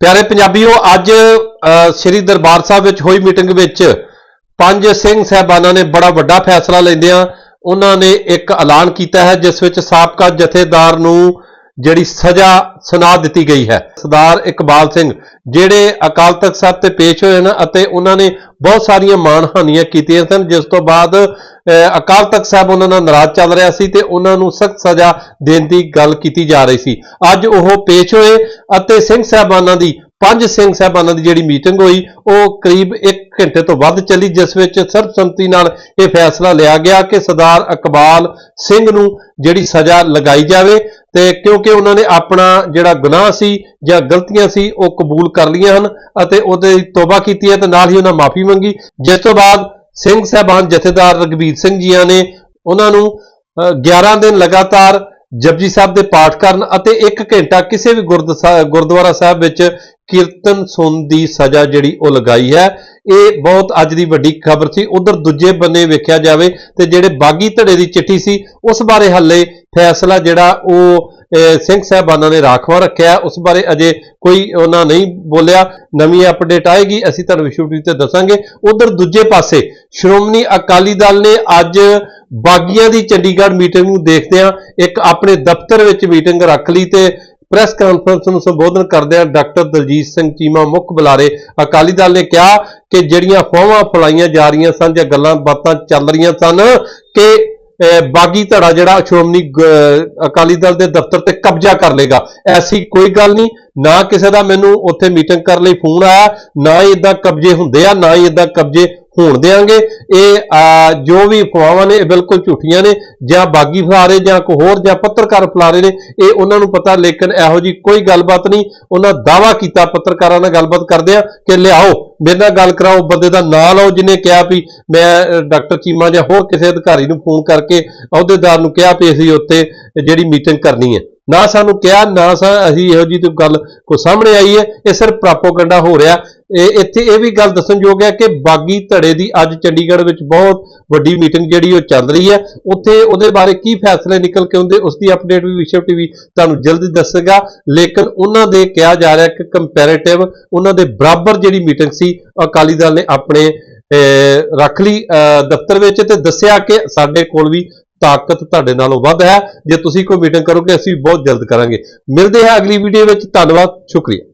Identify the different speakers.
Speaker 1: ਪਿਆਰੇ ਪੰਜਾਬੀਓ ਅੱਜ ਅ, ਸ੍ਰੀ ਦਰਬਾਰ ਸਾਹਿਬ ਵਿੱਚ ਹੋਈ ਮੀਟਿੰਗ ਵਿੱਚ ਪੰਜ ਸਿੰਘ ਸਹਿਬਾਨਾਂ ਨੇ ਬੜਾ ਵੱਡਾ ਫੈਸਲਾ ਲੈਂਦਿਆਂ ਉਹਨਾਂ ਨੇ ਇੱਕ ਐਲਾਨ ਕੀਤਾ ਹੈ ਜਿਸ ਵਿੱਚ ਸਾਬਕਾ ਜਥੇਦਾਰ ਨੂੰ ਜਿਹੜੀ ਸਜ਼ਾ ਸੁਣਾ ਦਿੱਤੀ ਗਈ ਹੈ। ਸਰਦਾਰ ਇਕਬਾਲ ਸਿੰਘ, ਜਿਹੜੇ ਅਕਾਲ ਤਖਤ ਸਾਹਿਬ ਤੇ ਪੇਸ਼ ਹੋਏ ਹਨ ਅਤੇ ਉਹਨਾਂ ਨੇ ਬਹੁਤ ਸਾਰੀਆਂ ਮਾਣਹਾਨੀਆਂ ਕੀਤੀਆਂ ਸਨ, ਜਿਸ ਤੋਂ ਬਾਅਦ ਅਕਾਲ ਤਖਤ ਸਾਹਿਬ ਉਹਨਾਂ ਨਾਲ ਨਾਰਾਜ਼ ਚੱਲ ਰਿਹਾ ਸੀ ਤੇ ਉਹਨਾਂ ਨੂੰ ਸਖਤ ਸਜ਼ਾ ਦੇਣ ਦੀ ਗੱਲ ਕੀਤੀ ਜਾ ਰਹੀ ਸੀ। ਅੱਜ ਉਹ ਪੇਸ਼ ਹੋਏ ਅਤੇ ਸਿੰਘ ਸਾਹਿਬਾਨਾਂ ਦੀ ਪੰਜ ਸਿੰਘ ਸਾਹਿਬਾਨਾਂ ਦੀ ਜਿਹੜੀ ਮੀਟਿੰਗ ਹੋਈ ਉਹ ਕਰੀਬ 1 ਘੰਟੇ ਤੋਂ ਵੱਧ ਚੱਲੀ ਜਿਸ ਵਿੱਚ ਸਰਬਸੰਮਤੀ ਨਾਲ ਇਹ ਫੈਸਲਾ ਲਿਆ ਗਿਆ ਕਿ ਸਰਦਾਰ ਇਕਬਾਲ ਸਿੰਘ ਨੂੰ ਜਿਹੜੀ ਸਜ਼ਾ ਲਗਾਈ ਜਾਵੇ ਤੇ ਕਿਉਂਕਿ ਉਹਨਾਂ ਨੇ ਆਪਣਾ ਜਿਹੜਾ ਗੁਨਾਹ ਸੀ ਜਾਂ ਗਲਤੀਆਂ ਸੀ ਉਹ ਕਬੂਲ ਕਰ ਲਈਆਂ ਹਨ ਅਤੇ ਉਹਦੇ ਤੋਬਾ ਕੀਤੀ ਹੈ ਤੇ ਨਾਲ ਹੀ ਉਹਨਾਂ ਮਾਫੀ ਮੰਗੀ। ਜਿਸ ਤੋਂ ਬਾਅਦ ਸਿੰਘ ਸਾਹਿਬਾਨ ਜਥੇਦਾਰ ਰਗਵੀਰ ਸਿੰਘ ਜੀਆਂ ਨੇ ਉਹਨਾਂ ਨੂੰ ਅ, 11 ਦਿਨ ਲਗਾਤਾਰ ਜਪਜੀ ਸਾਹਿਬ ਦੇ ਪਾਠ ਕਰਨ ਅਤੇ 1 ਘੰਟਾ ਕਿਸੇ ਵੀ ਗੁਰਦ ਗੁਰਦੁਆਰਾ ਸਾਹਿਬ ਵਿੱਚ ਕੀਰਤਨ ਸੁਣ ਦੀ ਸਜ਼ਾ ਜਿਹੜੀ ਉਹ ਲਗਾਈ ਹੈ। ਇਹ ਬਹੁਤ ਅੱਜ ਦੀ ਵੱਡੀ ਖਬਰ ਸੀ। ਉਧਰ ਦੂਜੇ ਬੰਨੇ ਵੇਖਿਆ ਜਾਵੇ ਤੇ ਜਿਹੜੇ ਬਾਗੀ ਧੜੇ ਦੀ ਚਿੱਠੀ ਸੀ, ਉਸ ਬਾਰੇ ਹੱਲੇ ਫੈਸਲਾ ਜਿਹੜਾ ਉਹ ਸਿੰਘ ਸਾਹਿਬਾਨਾਂ ਨੇ ਰਾਖਵਾ ਰੱਖਿਆ। ਉਸ ਬਾਰੇ ਅਜੇ ਕੋਈ ਉਹਨਾਂ ਨਹੀਂ ਬੋਲਿਆ। ਨਵੀਂ ਅਪਡੇਟ ਆਏਗੀ, ਅਸੀਂ ਤੁਹਾਨੂੰ ਵਿਸ਼ਵ ਤੇ ਦੱਸਾਂਗੇ। ਉਧਰ ਦੂਜੇ ਪਾਸੇ ਸ਼੍ਰੋਮਣੀ ਅਕਾਲੀ ਦਲ ਨੇ ਅੱਜ ਬਾਗੀਆਂ ਦੀ ਚੰਡੀਗੜ੍ਹ ਮੀਟਿੰਗ ਨੂੰ ਦੇਖਦਿਆਂ ਇੱਕ ਆਪਣੇ ਦਫ਼ਤਰ ਵਿੱਚ ਮੀਟਿੰਗ ਰੱਖ ਲਈ ਤੇ ਪ੍ਰੈਸ ਕਾਨਫਰੰਸ ਨੂੰ ਸੰਬੋਧਨ ਕਰਦਿਆਂ ਡਾਕਟਰ ਦਲਜੀਤ ਸਿੰਘ ਚੀਮਾ, ਮੁੱਖ ਬੁਲਾਰੇ ਅਕਾਲੀ ਦਲ ਨੇ ਕਿਹਾ ਕਿ ਜਿਹੜੀਆਂ ਫੋਹਾਂ ਫਲਾਈਆਂ ਜਾ ਰਹੀਆਂ ਸਨ ਜਾਂ ਗੱਲਾਂ ਬਾਤਾਂ ਚੱਲ ਰਹੀਆਂ ਸਨ ਕਿ ਬਾਗੀ ਧੜਾ ਜਿਹੜਾ ਸ਼੍ਰੋਮਣੀ ਅਕਾਲੀ ਦਲ ਦੇ ਦਫ਼ਤਰ ਤੇ ਕਬਜ਼ਾ ਕਰ ਲੇਗਾ ਐਸੀ ਕੋਈ ਗੱਲ ਨਹੀਂ। ਨਾ ਕਿਸੇ ਦਾ ਮੈਨੂੰ ਉੱਥੇ ਮੀਟਿੰਗ ਕਰਨ ਲਈ ਫੋਨ ਆਇਆ, ਨਾ ਹੀ ਇਦਾਂ ਕਬਜ਼ੇ ਹੁੰਦੇ ਆ, ਨਾ ਹੀ ਇਦਾਂ ਕਬਜ਼ੇ ਹੋਣ ਦੇਾਂਗੇ ਇਹ ਜੋ ਵੀ ਅਫਵਾਹਾਂ ਨੇ, ਇਹ ਬਿਲਕੁਲ ਝੂਠੀਆਂ ਨੇ, ਜਾਂ ਬਾਗੀ ਫਲਾਰੇ, ਜਾਂ ਕੋਈ ਹੋਰ, ਜਾਂ ਪੱਤਰਕਾਰ ਫਲਾਰੇ ਨੇ, ਇਹ ਉਹਨਾਂ ਨੂੰ ਪਤਾ, ਲੇਕਿਨ ਇਹੋ ਜੀ ਕੋਈ ਗੱਲਬਾਤ ਨਹੀਂ। ਉਹਨਾਂ ਦਾਵਾ ਕੀਤਾ, ਪੱਤਰਕਾਰਾਂ ਨਾਲ ਗੱਲਬਾਤ ਕਰਦੇ ਆ ਕਿ ਲਿਆਓ, ਮੇਰੇ ਨਾਲ ਗੱਲ ਕਰਾਓ, ਬੰਦੇ ਦਾ ਨਾਂ ਲਓ, ਜਿਹਨੇ ਕਿਹਾ ਵੀ ਮੈਂ ਡਾਕਟਰ ਚੀਮਾ ਜਾਂ ਹੋਰ ਕਿਸੇ ਅਧਿਕਾਰੀ ਨੂੰ ਫੋਨ ਕਰਕੇ ਅਹੁਦੇਦਾਰ ਨੂੰ ਕਿਹਾ ਵੀ ਅਸੀਂ ਉੱਥੇ ਜਿਹੜੀ ਮੀਟਿੰਗ ਕਰਨੀ ਹੈ। ਨਾ ਸਾਨੂੰ ਕਿਹਾ ਨਾ ਅਸੀਂ ਇਹੋ ਜੀ ਕੋਈ ਗੱਲ ਕੋ ਸਾਹਮਣੇ ਆਈ ਹੈ ਇਹ ਸਿਰਫ ਪ੍ਰਾਪੋਗੰਡਾ ਹੋ ਰਿਹਾ। ਇਹ ਇੱਥੇ ਇਹ ਵੀ ਗੱਲ ਦੱਸਣਯੋਗ ਹੈ ਕਿ ਬਾਗੀ ਧੜੇ ਦੀ ਅੱਜ ਚੰਡੀਗੜ੍ਹ ਵਿੱਚ ਬਹੁਤ ਵੱਡੀ ਮੀਟਿੰਗ ਜਿਹੜੀ ਉਹ ਚੱਲ ਰਹੀ ਹੈ। ਉੱਥੇ ਉਹਦੇ ਬਾਰੇ ਕੀ ਫੈਸਲੇ ਨਿਕਲ ਕੇ ਆਉਂਦੇ ਉਸ ਦੀ ਅਪਡੇਟ ਵੀ ਵਿਸ਼ਵ ਟੀਵੀ ਤੁਹਾਨੂੰ ਜਲਦੀ ਦੱਸੇਗਾ। ਲੇਕਿਨ ਉਹਨਾਂ ਦੇ ਕਿਹਾ ਜਾ ਰਿਹਾ ਕਿ ਕੰਪੈਰੀਟਿਵ ਉਹਨਾਂ ਦੇ ਬਰਾਬਰ ਜਿਹੜੀ ਮੀਟਿੰਗ ਸੀ ਅਕਾਲੀ ਦਲ ਨੇ ਆਪਣੇ ਅਹ, ਰੱਖ ਲਈ ਅਹ, ਦਫ਼ਤਰ ਵਿੱਚ ਤੇ ਦੱਸਿਆ ਕਿ ਸਾਡੇ ਕੋਲ ਵੀ ਤਾਕਤ ਤੁਹਾਡੇ ਨਾਲੋਂ ਵੱਧ ਹੈ। ਜੇ ਤੁਸੀਂ ਕੋਈ ਮੀਟਿੰਗ ਕਰੋਗੇ, ਅਸੀਂ ਬਹੁਤ ਜਲਦ ਕਰਾਂਗੇ। ਮਿਲਦੇ ਹਾਂ ਅਗਲੀ ਵੀਡੀਓ ਵਿੱਚ। ਧੰਨਵਾਦ। ਸ਼ੁਕਰੀਆ।